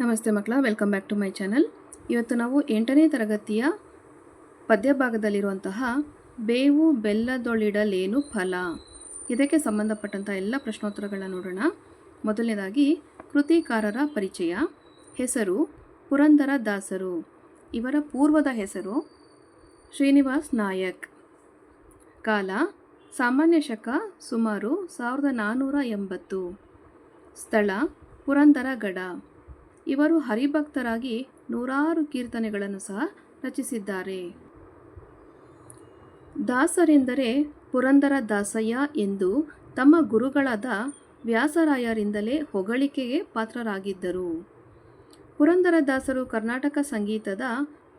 ನಮಸ್ತೆ ಮಕ್ಕಳ welcome back to my channel ಇವತ್ತು ನಾವು ಎಂಟನೇ ತರಗತಿಯ ಪದ್ಯಭಾಗದಲ್ಲಿರುವಂತಹ ಬೇವು ಬೆಲ್ಲದೊಳಿಡಲೇನು ಫಲ? ಇದಕ್ಕೆ ಸಂಬಂಧಪಟ್ಟಂಥ ಎಲ್ಲ ಪ್ರಶ್ನೋತ್ತರಗಳನ್ನ ನೋಡೋಣ. ಮೊದಲನೇದಾಗಿ, ಕೃತಿಕಾರರ ಪರಿಚಯ. ಹೆಸರು ಪುರಂದರ ದಾಸರು ಇವರ ಪೂರ್ವದ ಹೆಸರು ಶ್ರೀನಿವಾಸ್ ನಾಯಕ್. ಕಾಲ, ಸಾಮಾನ್ಯ ಶಕ ಸುಮಾರು ಸಾವಿರದ ನಾನ್ನೂರ ಎಂಬತ್ತು. ಸ್ಥಳ, ಪುರಂದರಗಡ. ಇವರು ಹರಿಭಕ್ತರಾಗಿ ನೂರಾರು ಕೀರ್ತನೆಗಳನ್ನು ಸಹ ರಚಿಸಿದ್ದಾರೆ. ದಾಸರೆಂದರೆ ಪುರಂದರ ದಾಸಯ್ಯ ಎಂದು ತಮ್ಮ ಗುರುಗಳಾದ ವ್ಯಾಸರಾಯರಿಂದಲೇ ಹೊಗಳಿಕೆಗೆ ಪಾತ್ರರಾಗಿದ್ದರು. ಪುರಂದರದಾಸರು ಕರ್ನಾಟಕ ಸಂಗೀತದ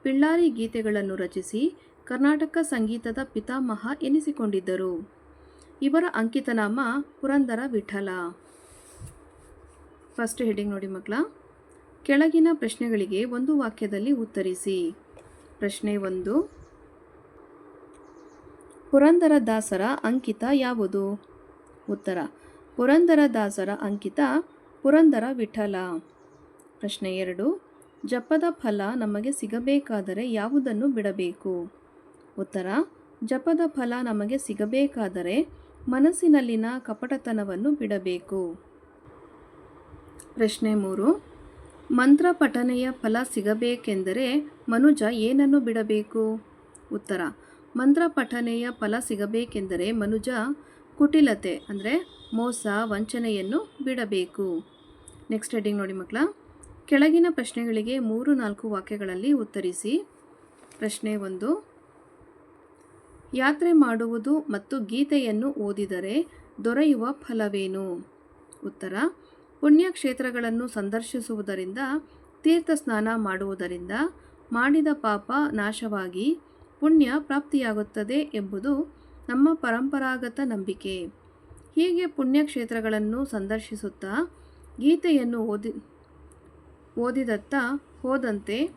ಪಿಳ್ಳಾರಿ ಗೀತೆಗಳನ್ನು ರಚಿಸಿ ಕರ್ನಾಟಕ ಸಂಗೀತದ ಪಿತಾಮಹ ಎನಿಸಿಕೊಂಡಿದ್ದರು. ಇವರ ಅಂಕಿತನಾಮ ಪುರಂದರ ವಿಠಲ. ಫಸ್ಟ್ ಹೆಡಿಂಗ್ ನೋಡಿ ಮಕ್ಕಳ. ಕೆಳಗಿನ ಪ್ರಶ್ನೆಗಳಿಗೆ ಒಂದು ವಾಕ್ಯದಲ್ಲಿ ಉತ್ತರಿಸಿ. ಪ್ರಶ್ನೆ ಒಂದು. ಪುರಂದರದಾಸರ ಅಂಕಿತ ಯಾವುದು? ಉತ್ತರ. ಪುರಂದರದಾಸರ ಅಂಕಿತ ಪುರಂದರ ವಿಠಲ. ಪ್ರಶ್ನೆ ಎರಡು. ಜಪದ ಫಲ ನಮಗೆ ಸಿಗಬೇಕಾದರೆ ಯಾವುದನ್ನು ಬಿಡಬೇಕು? ಉತ್ತರ. ಜಪದ ಫಲ ನಮಗೆ ಸಿಗಬೇಕಾದರೆ ಮನಸ್ಸಿನಲ್ಲಿನ ಕಪಟತನವನ್ನು ಬಿಡಬೇಕು. ಪ್ರಶ್ನೆ ಮೂರು. ಮಂತ್ರ ಪಠನೆಯ ಫಲ ಸಿಗಬೇಕೆಂದರೆ ಮನುಜ ಏನನ್ನು ಬಿಡಬೇಕು? ಉತ್ತರ, ಮಂತ್ರ ಪಠನೆಯ ಫಲ ಸಿಗಬೇಕೆಂದರೆ ಮನುಜ ಕುಟಿಲತೆ ಅಂದರೆ ಮೋಸ, ವಂಚನೆಯನ್ನು ಬಿಡಬೇಕು. ನೆಕ್ಸ್ಟ್ ಹೆಡ್ಡಿಂಗ್ ನೋಡಿ ಮಕ್ಕಳ. ಕೆಳಗಿನ ಪ್ರಶ್ನೆಗಳಿಗೆ ಮೂರು ನಾಲ್ಕು ವಾಕ್ಯಗಳಲ್ಲಿ ಉತ್ತರಿಸಿ. ಪ್ರಶ್ನೆ ಒಂದು, ಯಾತ್ರೆ ಮಾಡುವುದು ಮತ್ತು ಗೀತೆಯನ್ನು ಓದಿದರೆ ದೊರೆಯುವ ಫಲವೇನು? ಉತ್ತರ ಪುಣ್ಯಕ್ಷೇತ್ರಗಳನ್ನು ಸಂದರ್ಶಿಸುವುದರಿಂದ ತೀರ್ಥ ಸ್ನಾನ ಮಾಡುವುದರಿಂದ ಮಾಡಿದ ಪಾಪ ನಾಶವಾಗಿ ಪುಣ್ಯ ಪ್ರಾಪ್ತಿಯಾಗುತ್ತದೆ ಎಂಬುದು ನಮ್ಮ ಪರಂಪರಾಗತ ನಂಬಿಕೆ. ಹೀಗೆ ಪುಣ್ಯಕ್ಷೇತ್ರಗಳನ್ನು ಸಂದರ್ಶಿಸುತ್ತಾ ಗೀತೆಯನ್ನು ಓದಿ, ಓದಿದತ್ತ ಹೋದಂತೆ,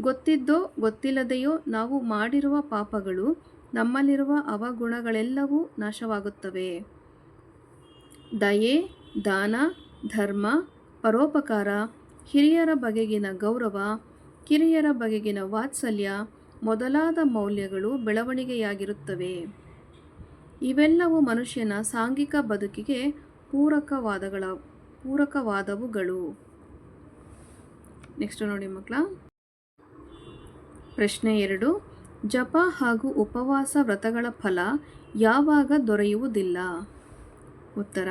ಗೊತ್ತಿದ್ದೋ ಗೊತ್ತಿಲ್ಲದೆಯೋ ನಾವು ಮಾಡಿರುವ ಪಾಪಗಳು ನಮ್ಮಲ್ಲಿರುವ ಅವಗುಣಗಳೆಲ್ಲವೂ ನಾಶವಾಗುತ್ತವೆ. ದಯೆ, ದಾನ ಧರ್ಮ, ಪರೋಪಕಾರ, ಹಿರಿಯರ ಬಗೆಗಿನ ಗೌರವ, ಕಿರಿಯರ ಬಗೆಗಿನ ವಾತ್ಸಲ್ಯ ಮೊದಲಾದ ಮೌಲ್ಯಗಳು ಬೆಳವಣಿಗೆಯಾಗಿರುತ್ತವೆ. ಇವೆಲ್ಲವೂ ಮನುಷ್ಯನ ಸಾಂಘಿಕ ಬದುಕಿಗೆ ಪೂರಕವಾದಗಳ, ಪೂರಕವಾದವುಗಳು. ನೆಕ್ಸ್ಟ್ ನೋಡಿ ಮಕ್ಕಳ. ಪ್ರಶ್ನೆ ಎರಡು. ಜಪ ಹಾಗೂ ಉಪವಾಸ ವ್ರತಗಳ ಫಲ ಯಾವಾಗ ದೊರೆಯುವುದಿಲ್ಲ? ಉತ್ತರ.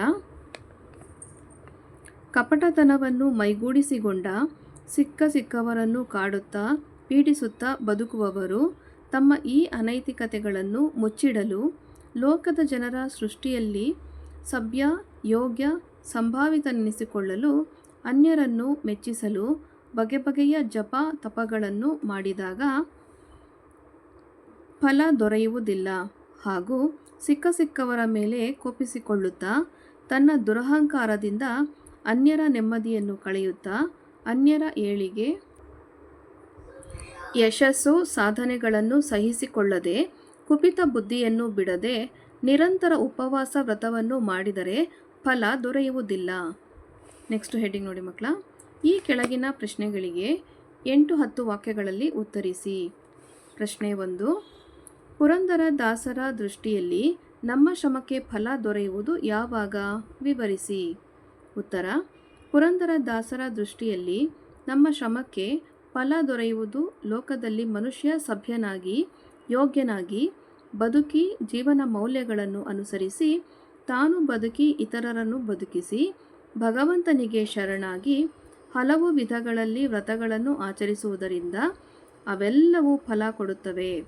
ಕಪಟತನವನ್ನು ಮೈಗೂಡಿಸಿಕೊಂಡ ಸಿಕ್ಕ ಸಿಕ್ಕವರನ್ನು ಕಾಡುತ್ತಾ ಪೀಡಿಸುತ್ತಾ ಬದುಕುವವರು ತಮ್ಮ ಈ ಅನೈತಿಕತೆಗಳನ್ನು ಮುಚ್ಚಿಡಲು ಲೋಕದ ಜನರ ಸೃಷ್ಟಿಯಲ್ಲಿ ಸಭ್ಯ, ಯೋಗ್ಯ, ಸಂಭಾವಿತನೆನಿಸಿಕೊಳ್ಳಲು ಅನ್ಯರನ್ನು ಮೆಚ್ಚಿಸಲು ಬಗೆ ಬಗೆಯ ಜಪ ತಪಗಳನ್ನು ಮಾಡಿದಾಗ ಫಲ ದೊರೆಯುವುದಿಲ್ಲ. ಹಾಗೂ ಸಿಕ್ಕ ಸಿಕ್ಕವರ ಮೇಲೆ ಕೋಪಿಸಿಕೊಳ್ಳುತ್ತಾ ತನ್ನ ದುರಹಂಕಾರದಿಂದ ಅನ್ಯರ ನೆಮ್ಮದಿಯನ್ನು ಕಳೆಯುತ್ತಾ ಅನ್ಯರ ಏಳಿಗೆ ಯಶಸ್ಸು ಸಾಧನೆಗಳನ್ನು ಸಹಿಸಿಕೊಳ್ಳದೆ ಕುಪಿತ ಬುದ್ಧಿಯನ್ನು ಬಿಡದೆ ನಿರಂತರ ಉಪವಾಸ ವ್ರತವನ್ನು ಮಾಡಿದರೆ ಫಲ ದೊರೆಯುವುದಿಲ್ಲ. ನೆಕ್ಸ್ಟ್ ಹೆಡ್ಡಿಂಗ್ ನೋಡಿ ಮಕ್ಕಳ. ಈ ಕೆಳಗಿನ ಪ್ರಶ್ನೆಗಳಿಗೆ ಎಂಟು ಹತ್ತು ವಾಕ್ಯಗಳಲ್ಲಿ ಉತ್ತರಿಸಿ. ಪ್ರಶ್ನೆ ಒಂದು, ಪುರಂದರ ದಾಸರ ದೃಷ್ಟಿಯಲ್ಲಿ ನಮ್ಮ ಶ್ರಮಕ್ಕೆ ಫಲ ದೊರೆಯುವುದು ಯಾವಾಗ? ವಿವರಿಸಿ. ಉತ್ತರ, ಪುರಂದರ ದಾಸರ ದೃಷ್ಟಿಯಲ್ಲಿ ನಮ್ಮ ಶ್ರಮಕ್ಕೆ ಫಲ ದೊರೆಯುವುದು ಲೋಕದಲ್ಲಿ ಮನುಷ್ಯ ಸಭ್ಯನಾಗಿ, ಯೋಗ್ಯನಾಗಿ, ಬದುಕಿ ಜೀವನ ಮೌಲ್ಯಗಳನ್ನು ಅನುಸರಿಸಿ, ತಾನು ಬದುಕಿ ಇತರರನ್ನು ಬದುಕಿಸಿ, ಭಗವಂತನಿಗೆ ಶರಣಾಗಿ ಹಲವು ವಿಧಗಳಲ್ಲಿ ವ್ರತಗಳನ್ನು ಆಚರಿಸುವುದರಿಂದ ಅವೆಲ್ಲವೂ ಫಲ ಕೊಡುತ್ತವೆ.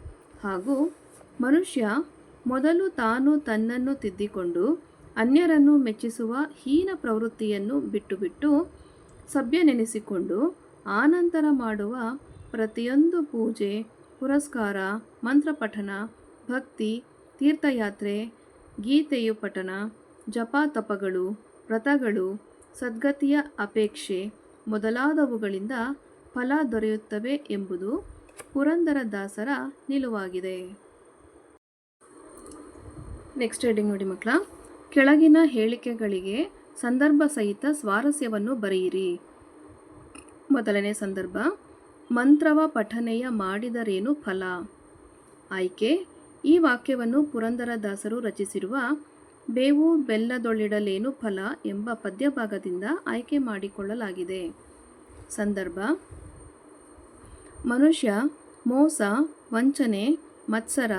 ಹಾಗೂ ಮನುಷ್ಯ ಮೊದಲು ತಾನು ತನ್ನನ್ನು ತಿದ್ದಿಕೊಂಡು ಅನ್ಯರನ್ನು ಮೆಚ್ಚಿಸುವ ಹೀನ ಪ್ರವೃತ್ತಿಯನ್ನು ಬಿಟ್ಟು ಬಿಟ್ಟು ಸಭ್ಯನೆನಿಸಿಕೊಂಡು ಆನಂತರ ಮಾಡುವ ಪ್ರತಿಯೊಂದು ಪೂಜೆ, ಪುರಸ್ಕಾರ ಮಂತ್ರಪಠನ ಭಕ್ತಿ, ತೀರ್ಥಯಾತ್ರೆ, ಗೀತೆಯು ಪಠನ ಜಪ ತಪಗಳು ವ್ರತಗಳು, ಸದ್ಗತಿಯ ಅಪೇಕ್ಷೆ ಮೊದಲಾದವುಗಳಿಂದ ಫಲ ದೊರೆಯುತ್ತವೆ ಎಂಬುದು ಪುರಂದರದಾಸರ ನಿಲುವಾಗಿದೆ. ನೆಕ್ಸ್ಟ್ ಹೆಡಿಂಗ್ ನೋಡಿ ಮಕ್ಕಳ. ಕೆಳಗಿನ ಹೇಳಿಕೆಗಳಿಗೆ ಸಂದರ್ಭ ಸಹಿತ ಸ್ವಾರಸ್ಯವನ್ನು ಬರೆಯಿರಿ. ಮೊದಲನೇ ಸಂದರ್ಭ, ಮಂತ್ರವ ಪಠನೆಯ ಮಾಡಿದರೇನು ಫಲ? ಆಯ್ಕೆ, ಈ ವಾಕ್ಯವನ್ನು ಪುರಂದರದಾಸರು ರಚಿಸಿರುವ ಬೇವು ಬೆಲ್ಲದೊಳ್ಳಿಡಲೇನು ಫಲ ಎಂಬ ಪದ್ಯಭಾಗದಿಂದ ಆಯ್ಕೆ ಮಾಡಿಕೊಳ್ಳಲಾಗಿದೆ. ಸಂದರ್ಭ, ಮನುಷ್ಯ ಮೋಸ, ವಂಚನೆ, ಮತ್ಸರ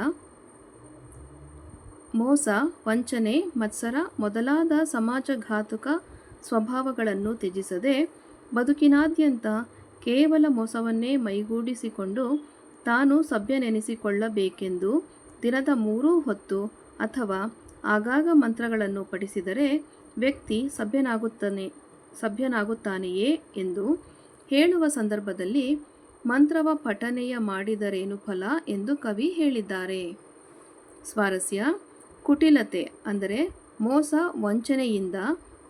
ಮೋಸ, ವಂಚನೆ, ಮತ್ಸರ ಮೊದಲಾದ ಸಮಾಜಘಾತುಕ ಸ್ವಭಾವಗಳನ್ನು ತ್ಯಜಿಸದೆ ಬದುಕಿನಾದ್ಯಂತ ಕೇವಲ ಮೋಸವನ್ನೇ ಮೈಗೂಡಿಸಿಕೊಂಡು ತಾನು ಸಭ್ಯನೆನಿಸಿಕೊಳ್ಳಬೇಕೆಂದು ದಿನದ ಮೂರೂ ಹೊತ್ತು ಅಥವಾ ಆಗಾಗ ಮಂತ್ರಗಳನ್ನು ಪಠಿಸಿದರೆ ವ್ಯಕ್ತಿ ಸಭ್ಯನಾಗುತ್ತಾನೆ, ಸಭ್ಯನಾಗುತ್ತಾನೆಯೇ ಎಂದು ಹೇಳುವ ಸಂದರ್ಭದಲ್ಲಿ ಮಂತ್ರವ ಪಠನೆಯ ಮಾಡಿದರೇನು ಫಲ ಎಂದು ಕವಿ ಹೇಳಿದ್ದಾರೆ. ಸ್ವಾರಸ್ಯ ಕುಟಿಲತೆ ಅಂದರೆ ಮೋಸ ವಂಚನೆಯಿಂದ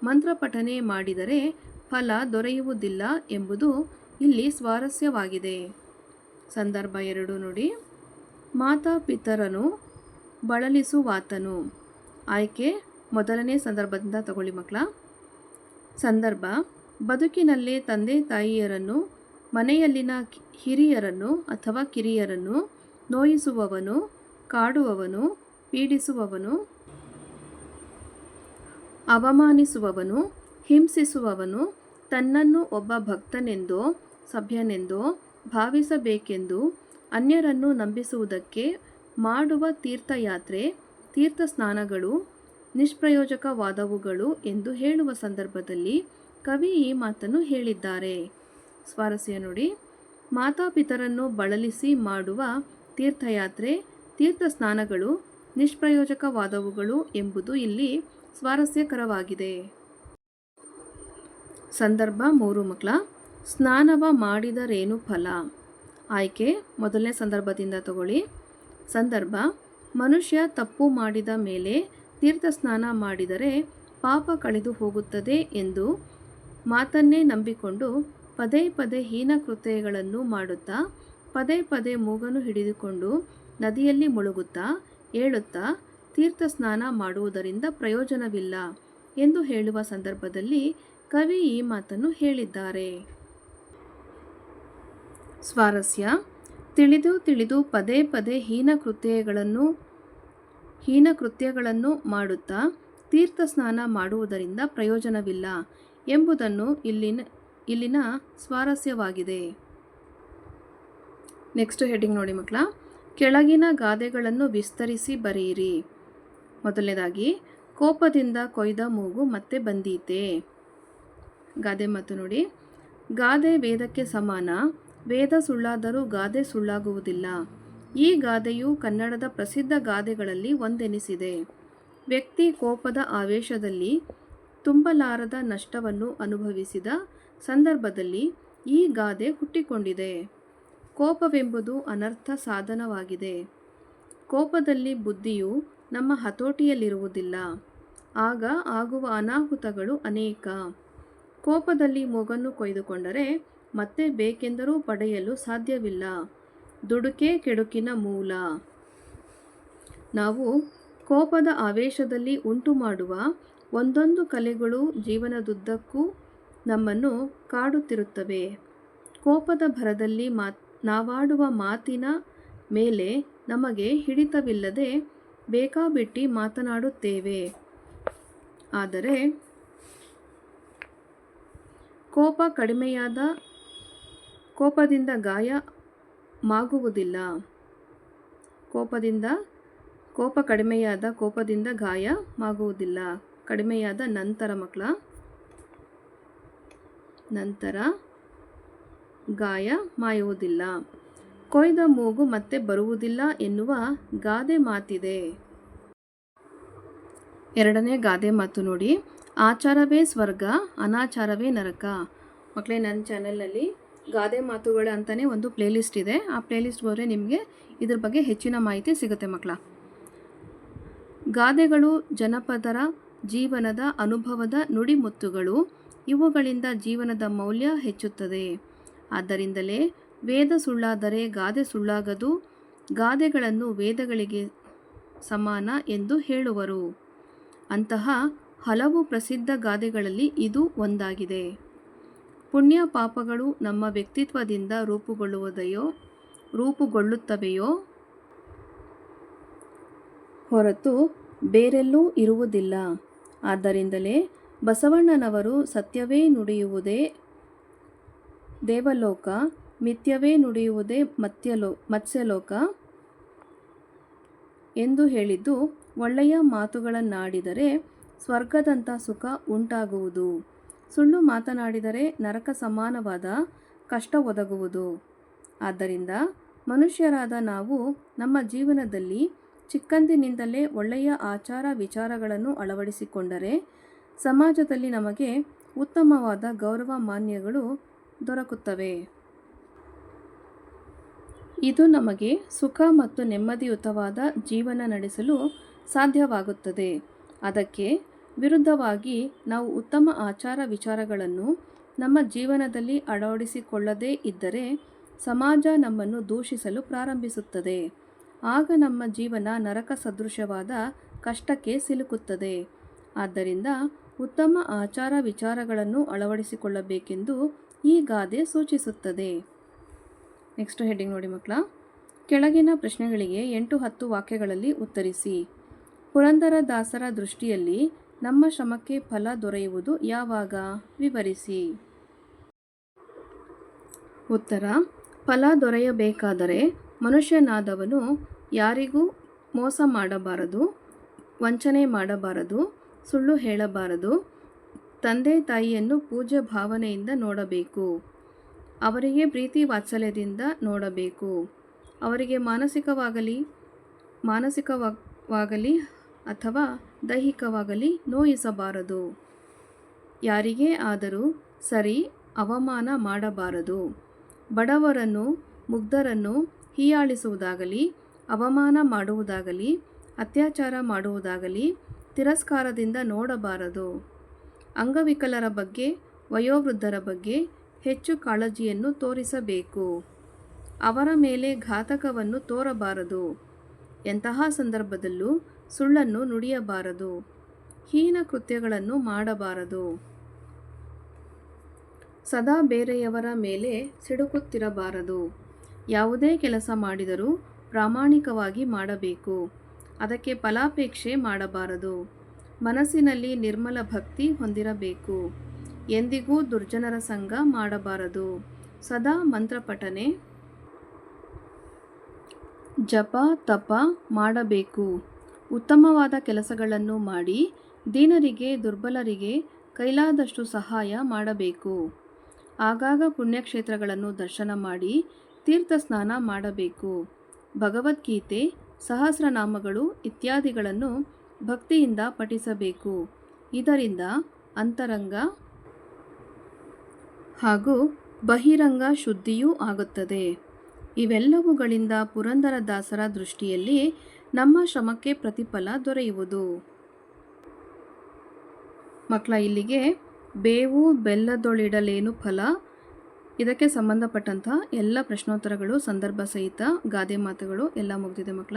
ಮಂತ್ರಪಠನೆ ಮಾಡಿದರೆ ಫಲ ದೊರೆಯುವುದಿಲ್ಲ ಎಂಬುದು ಇಲ್ಲಿ ಸ್ವಾರಸ್ಯವಾಗಿದೆ. ಸಂದರ್ಭ ಎರಡು ನೋಡಿ. ಮಾತಾ ಪಿತರನು ಬಳಲಿಸುವಾತನು. ಆಯ್ಕೆ ಮೊದಲನೇ ಸಂದರ್ಭದಿಂದ ತಗೊಳ್ಳಿ ಮಕ್ಕಳ. ಸಂದರ್ಭ. ಬದುಕಿನಲ್ಲಿ ತಂದೆ ತಾಯಿಯರನ್ನು, ಮನೆಯಲ್ಲಿನ ಹಿರಿಯರನ್ನು ಅಥವಾ ಕಿರಿಯರನ್ನು ನೋಯಿಸುವವನು, ಕಾಡುವವನು ಪೀಡಿಸುವವನು, ಅವಮಾನಿಸುವವನು, ಹಿಂಸಿಸುವವನು ತನ್ನನ್ನು ಒಬ್ಬ ಭಕ್ತನೆಂದೋ, ಸಭ್ಯನೆಂದೋ ಭಾವಿಸಬೇಕೆಂದು ಅನ್ಯರನ್ನು ನಂಬಿಸುವುದಕ್ಕೆ ಮಾಡುವ ತೀರ್ಥಯಾತ್ರೆ ತೀರ್ಥ ಸ್ನಾನಗಳು ನಿಷ್ಪ್ರಯೋಜಕವಾದವುಗಳು ಎಂದು ಹೇಳುವ ಸಂದರ್ಭದಲ್ಲಿ ಕವಿ ಈ ಮಾತನ್ನು ಹೇಳಿದ್ದಾರೆ. ಸ್ವಾರಸ್ಯ ನೋಡಿ, ಮಾತಾಪಿತರನ್ನು ಬಳಲಿಸಿ ಮಾಡುವ ತೀರ್ಥಯಾತ್ರೆ ತೀರ್ಥ ಸ್ನಾನಗಳು ನಿಷ್ಪ್ರಯೋಜಕವಾದವುಗಳು ಎಂಬುದು ಇಲ್ಲಿ ಸ್ವಾರಸ್ಯಕರವಾಗಿದೆ. ಸಂದರ್ಭ ಮೂರು ಮಕ್ಕಳ, ಸ್ನಾನವ ಮಾಡಿದರೇನು ಫಲ? ಆಯ್ಕೆ, ಮೊದಲನೇ ಸಂದರ್ಭದಿಂದ ತಗೊಳ್ಳಿ. ಸಂದರ್ಭ, ಮನುಷ್ಯ ತಪ್ಪು ಮಾಡಿದ ಮೇಲೆ ತೀರ್ಥ ಸ್ನಾನ ಮಾಡಿದರೆ ಪಾಪ ಕಳೆದು ಹೋಗುತ್ತದೆ ಎಂದು ಮಾತನ್ನೇ ನಂಬಿಕೊಂಡು ಪದೇ ಪದೇ ಹೀನ ಕೃತ್ಯಗಳನ್ನು ಮಾಡುತ್ತಾ, ಪದೇ ಪದೇ ಮೂಗನ್ನು ಹಿಡಿದುಕೊಂಡು ನದಿಯಲ್ಲಿ ಮುಳುಗುತ್ತಾ ಏಳುತ್ತಾ ತೀರ್ಥ ಸ್ನಾನ ಮಾಡುವುದರಿಂದ ಪ್ರಯೋಜನವಿಲ್ಲ ಎಂದು ಹೇಳುವ ಸಂದರ್ಭದಲ್ಲಿ ಕವಿ ಈ ಮಾತನ್ನು ಹೇಳಿದ್ದಾರೆ. ಸ್ವಾರಸ್ಯ, ತಿಳಿದು ತಿಳಿದು ಪದೇ ಪದೇ ಹೀನ ಕೃತ್ಯಗಳನ್ನು ಹೀನ ಕೃತ್ಯಗಳನ್ನು ಮಾಡುತ್ತಾ ತೀರ್ಥ ಸ್ನಾನ ಮಾಡುವುದರಿಂದ ಪ್ರಯೋಜನವಿಲ್ಲ ಎಂಬುದನ್ನು ಇಲ್ಲಿನ ಇಲ್ಲಿನ ಸ್ವಾರಸ್ಯವಾಗಿದೆ. ನೆಕ್ಸ್ಟ್ ಹೆಡ್ಡಿಂಗ್ ನೋಡಿ ಮಕ್ಕಳ. ಕೆಳಗಿನ ಗಾದೆಗಳನ್ನು ವಿಸ್ತರಿಸಿ ಬರೆಯಿರಿ. ಮೊದಲನೇದಾಗಿ, ಕೋಪದಿಂದ ಕೊಯ್ದ ಮೂಗು ಮತ್ತೆ ಬಂದೀತೆ. ಗಾದೆ ಮತ್ತು ನೋಡಿ, ಗಾದೆ ವೇದಕ್ಕೆ ಸಮಾನ, ವೇದ ಸುಳ್ಳಾದರೂ ಗಾದೆ ಸುಳ್ಳಾಗುವುದಿಲ್ಲ. ಈ ಗಾದೆಯು ಕನ್ನಡದ ಪ್ರಸಿದ್ಧ ಗಾದೆಗಳಲ್ಲಿ ಒಂದೆನಿಸಿದೆ. ವ್ಯಕ್ತಿ ಕೋಪದ ಆವೇಶದಲ್ಲಿ ತುಂಬಲಾರದ ನಷ್ಟವನ್ನು ಅನುಭವಿಸಿದ ಸಂದರ್ಭದಲ್ಲಿ ಈ ಗಾದೆ ಹುಟ್ಟಿಕೊಂಡಿದೆ. ಕೋಪವೆಂಬುದು ಅನರ್ಥ ಸಾಧನವಾಗಿದೆ. ಕೋಪದಲ್ಲಿ ಬುದ್ಧಿಯು ನಮ್ಮ ಹತೋಟಿಯಲ್ಲಿರುವುದಿಲ್ಲ. ಆಗ ಆಗುವ ಅನಾಹುತಗಳು ಅನೇಕ. ಕೋಪದಲ್ಲಿ ಮೂಗನ್ನು ಕೊಯ್ದುಕೊಂಡರೆ ಮತ್ತೆ ಬೇಕೆಂದರೂ ಪಡೆಯಲು ಸಾಧ್ಯವಿಲ್ಲ. ದುಡುಕೆ ಕೆಡುಕಿನ ಮೂಲ. ನಾವು ಕೋಪದ ಆವೇಶದಲ್ಲಿ ಉಂಟು ಮಾಡುವ ಒಂದೊಂದು ಕಲೆಗಳು ಜೀವನದುದ್ದಕ್ಕೂ ನಮ್ಮನ್ನು ಕಾಡುತ್ತಿರುತ್ತವೆ. ಕೋಪದ ಭರದಲ್ಲಿ ಮಾತ್ ನಾವಾಡುವ ಮಾತಿನ ಮೇಲೆ ನಮಗೆ ಹಿಡಿತವಿಲ್ಲದೆ ಬೇಕಾಬಿಟ್ಟಿ ಮಾತನಾಡುತ್ತೇವೆ. ಆದರೆ ಕೋಪ ಕಡಿಮೆಯಾದ ಕೋಪದಿಂದ ಗಾಯ ಮಾಗುವುದಿಲ್ಲ. ಕೋಪದಿಂದ, ಕೋಪ ಕಡಿಮೆಯಾದ ಕೋಪದಿಂದ ಗಾಯ ಮಾಗುವುದಿಲ್ಲ. ಕಡಿಮೆಯಾದ ನಂತರ ಮಕ್ಕಳ ನಂತರ ಗಾಯ ಮಾಯುವುದಿಲ್ಲ. ಕೊಯ್ದ ಮೂಗು ಮತ್ತೆ ಬರುವುದಿಲ್ಲ ಎನ್ನುವ ಗಾದೆ ಮಾತಿದೆ. ಎರಡನೇ ಗಾದೆ ಮಾತು ನೋಡಿ. ಆಚಾರವೇ ಸ್ವರ್ಗ, ಅನಾಚಾರವೇ ನರಕ. ಮಕ್ಕಳೇ, ನನ್ನ ಚಾನಲ್ನಲ್ಲಿ ಗಾದೆ ಮಾತುಗಳ ಅಂತಲೇ ಒಂದು ಪ್ಲೇಲಿಸ್ಟ್ ಇದೆ. ಆ ಪ್ಲೇಲಿಸ್ಟ್ ಹೋದರೆ ನಿಮಗೆ ಇದ್ರ ಬಗ್ಗೆ ಹೆಚ್ಚಿನ ಮಾಹಿತಿ ಸಿಗುತ್ತೆ ಮಕ್ಕಳ. ಗಾದೆಗಳು ಜನಪದರ ಜೀವನದ ಅನುಭವದ ನುಡಿಮುತ್ತುಗಳು. ಇವುಗಳಿಂದ ಜೀವನದ ಮೌಲ್ಯ ಹೆಚ್ಚುತ್ತದೆ. ಆದ್ದರಿಂದಲೇ ವೇದ ಸುಳ್ಳಾದರೆ ಗಾದೆ ಸುಳ್ಳಾಗದು, ಗಾದೆಗಳನ್ನು ವೇದಗಳಿಗೆ ಸಮಾನ ಎಂದು ಹೇಳುವರು. ಅಂತಹ ಹಲವು ಪ್ರಸಿದ್ಧ ಗಾದೆಗಳಲ್ಲಿ ಇದು ಒಂದಾಗಿದೆ. ಪುಣ್ಯ ಪಾಪಗಳು ನಮ್ಮ ವ್ಯಕ್ತಿತ್ವದಿಂದ ರೂಪುಗೊಳ್ಳುವುದೆಯೋ, ರೂಪುಗೊಳ್ಳುತ್ತವೆಯೋ? ಹೊರತು ಬೇರೆಲ್ಲೂ ಇರುವುದಿಲ್ಲ. ಆದ್ದರಿಂದಲೇ ಬಸವಣ್ಣನವರು ಸತ್ಯವೇ ನುಡಿಯುವುದೇ ದೇವಲೋಕ, ಮಿಥ್ಯವೇ ನುಡಿಯುವುದೇ ಮತ್ಯಲೋ, ಮತ್ಸ್ಯಲೋಕ ಎಂದು ಹೇಳಿದ್ದು, ಒಳ್ಳೆಯ ಮಾತುಗಳನ್ನಾಡಿದರೆ ಸ್ವರ್ಗದಂಥ ಸುಖ ಉಂಟಾಗುವುದು. ಸುಳ್ಳು ಮಾತನಾಡಿದರೆ ನರಕ ಸಮಾನವಾದ ಕಷ್ಟ ಒದಗುವುದು. ಆದ್ದರಿಂದ ಮನುಷ್ಯರಾದ ನಾವು ನಮ್ಮ ಜೀವನದಲ್ಲಿ ಚಿಕ್ಕಂದಿನಿಂದಲೇ ಒಳ್ಳೆಯ ಆಚಾರ ವಿಚಾರಗಳನ್ನು ಅಳವಡಿಸಿಕೊಂಡರೆ ಸಮಾಜದಲ್ಲಿ ನಮಗೆ ಉತ್ತಮವಾದ ಗೌರವ ಮಾನ್ಯಗಳು ದೊರಕುತ್ತವೆ. ಇದು ನಮಗೆ ಸುಖ ಮತ್ತು ನೆಮ್ಮದಿಯುತವಾದ ಜೀವನ ನಡೆಸಲು ಸಾಧ್ಯವಾಗುತ್ತದೆ. ಅದಕ್ಕೆ ವಿರುದ್ಧವಾಗಿ ನಾವು ಉತ್ತಮ ಆಚಾರ ವಿಚಾರಗಳನ್ನು ನಮ್ಮ ಜೀವನದಲ್ಲಿ ಅಳವಡಿಸಿಕೊಳ್ಳದೇ ಇದ್ದರೆ ಸಮಾಜ ನಮ್ಮನ್ನು ದೂಷಿಸಲು ಪ್ರಾರಂಭಿಸುತ್ತದೆ. ಆಗ ನಮ್ಮ ಜೀವನ ನರಕ ಸದೃಶವಾದ ಕಷ್ಟಕ್ಕೆ ಸಿಲುಕುತ್ತದೆ. ಆದ್ದರಿಂದ ಉತ್ತಮ ಆಚಾರ ವಿಚಾರಗಳನ್ನು ಅಳವಡಿಸಿಕೊಳ್ಳಬೇಕೆಂದು ಈ ಗಾದೆ ಸೂಚಿಸುತ್ತದೆ. ನೆಕ್ಸ್ಟ್ ಹೆಡ್ಡಿಂಗ್ ನೋಡಿ ಮಕ್ಕಳ. ಕೆಳಗಿನ ಪ್ರಶ್ನೆಗಳಿಗೆ ಎಂಟು ಹತ್ತು ವಾಕ್ಯಗಳಲ್ಲಿ ಉತ್ತರಿಸಿ. ಪುರಂದರ ದಾಸರ ದೃಷ್ಟಿಯಲ್ಲಿ ನಮ್ಮ ಶ್ರಮಕ್ಕೆ ಫಲ ದೊರೆಯುವುದು ಯಾವಾಗ? ವಿವರಿಸಿ. ಉತ್ತರ. ಫಲ ದೊರೆಯಬೇಕಾದರೆ ಮನುಷ್ಯನಾದವನು ಯಾರಿಗೂ ಮೋಸ ಮಾಡಬಾರದು, ವಂಚನೆ ಮಾಡಬಾರದು, ಸುಳ್ಳು ಹೇಳಬಾರದು ತಂದೆ ತಾಯಿಯನ್ನು ಪೂಜ್ಯ ಭಾವನೆಯಿಂದ ನೋಡಬೇಕು. ಅವರಿಗೆ ಪ್ರೀತಿ ವಾತ್ಸಲ್ಯದಿಂದ ನೋಡಬೇಕು. ಅವರಿಗೆ ಮಾನಸಿಕವಾಗಲಿ ಮಾನಸಿಕವಾಗಲಿ ಅಥವಾ ದೈಹಿಕವಾಗಲಿ ನೋಯಿಸಬಾರದು. ಯಾರಿಗೆ ಆದರೂ ಸರಿ ಅವಮಾನ ಮಾಡಬಾರದು. ಬಡವರನ್ನು, ಮುಗ್ಧರನ್ನು ಹೀಯಾಳಿಸುವುದಾಗಲಿ, ಅವಮಾನ ಮಾಡುವುದಾಗಲಿ, ಅತ್ಯಾಚಾರ ಮಾಡುವುದಾಗಲಿ ತಿರಸ್ಕಾರದಿಂದ ನೋಡಬಾರದು. ಅಂಗವಿಕಲರ ಬಗ್ಗೆ, ವಯೋವೃದ್ಧರ ಬಗ್ಗೆ ಹೆಚ್ಚು ಕಾಳಜಿಯನ್ನು ತೋರಿಸಬೇಕು. ಅವರ ಮೇಲೆ ಘಾತಕವನ್ನು ತೋರಬಾರದು. ಎಂತಹ ಸಂದರ್ಭದಲ್ಲೂ ಸುಳ್ಳನ್ನು ನುಡಿಯಬಾರದು. ಹೀನ ಕೃತ್ಯಗಳನ್ನು ಮಾಡಬಾರದು. ಸದಾ ಬೇರೆಯವರ ಮೇಲೆ ಸಿಡುಕುತ್ತಿರಬಾರದು. ಯಾವುದೇ ಕೆಲಸ ಮಾಡಿದರೂ ಪ್ರಾಮಾಣಿಕವಾಗಿ ಮಾಡಬೇಕು. ಅದಕ್ಕೆ ಫಲಾಪೇಕ್ಷೆ ಮಾಡಬಾರದು. ಮನಸ್ಸಿನಲ್ಲಿ ನಿರ್ಮಲ ಭಕ್ತಿ ಹೊಂದಿರಬೇಕು. ಎಂದಿಗೂ ದುರ್ಜನರ ಸಂಘ ಮಾಡಬಾರದು. ಸದಾ ಮಂತ್ರಪಠನೆ. ಜಪ, ತಪ ಮಾಡಬೇಕು. ಉತ್ತಮವಾದ ಕೆಲಸಗಳನ್ನು ಮಾಡಿ ದೀನರಿಗೆ, ದುರ್ಬಲರಿಗೆ ಕೈಲಾದಷ್ಟು ಸಹಾಯ ಮಾಡಬೇಕು. ಆಗಾಗ ಪುಣ್ಯಕ್ಷೇತ್ರಗಳನ್ನು ದರ್ಶನ ಮಾಡಿ ತೀರ್ಥ ಸ್ನಾನ ಮಾಡಬೇಕು. ಭಗವದ್ಗೀತೆ, ಸಹಸ್ರನಾಮಗಳು ಇತ್ಯಾದಿಗಳನ್ನು ಭಕ್ತಿಯಿಂದ ಪಠಿಸಬೇಕು. ಇದರಿಂದ ಅಂತರಂಗ ಹಾಗೂ ಬಹಿರಂಗ ಶುದ್ಧಿಯೂ ಆಗುತ್ತದೆ. ಇವೆಲ್ಲವುಗಳಿಂದ ಪುರಂದರದಾಸರ ದೃಷ್ಟಿಯಲ್ಲಿ ನಮ್ಮ ಶ್ರಮಕ್ಕೆ ಪ್ರತಿಫಲ ದೊರೆಯುವುದು. ಮಕ್ಕಳ, ಇಲ್ಲಿಗೆ ಬೇವು ಬೆಲ್ಲದೊಳಿಡಲೇನು ಫಲ? ಇದಕ್ಕೆ ಸಂಬಂಧಪಟ್ಟಂಥ ಎಲ್ಲ ಪ್ರಶ್ನೋತ್ತರಗಳು, ಸಂದರ್ಭ ಸಹಿತ ಗಾದೆ ಮಾತುಗಳು ಎಲ್ಲ ಮುಗಿದಿದೆ ಮಕ್ಕಳ.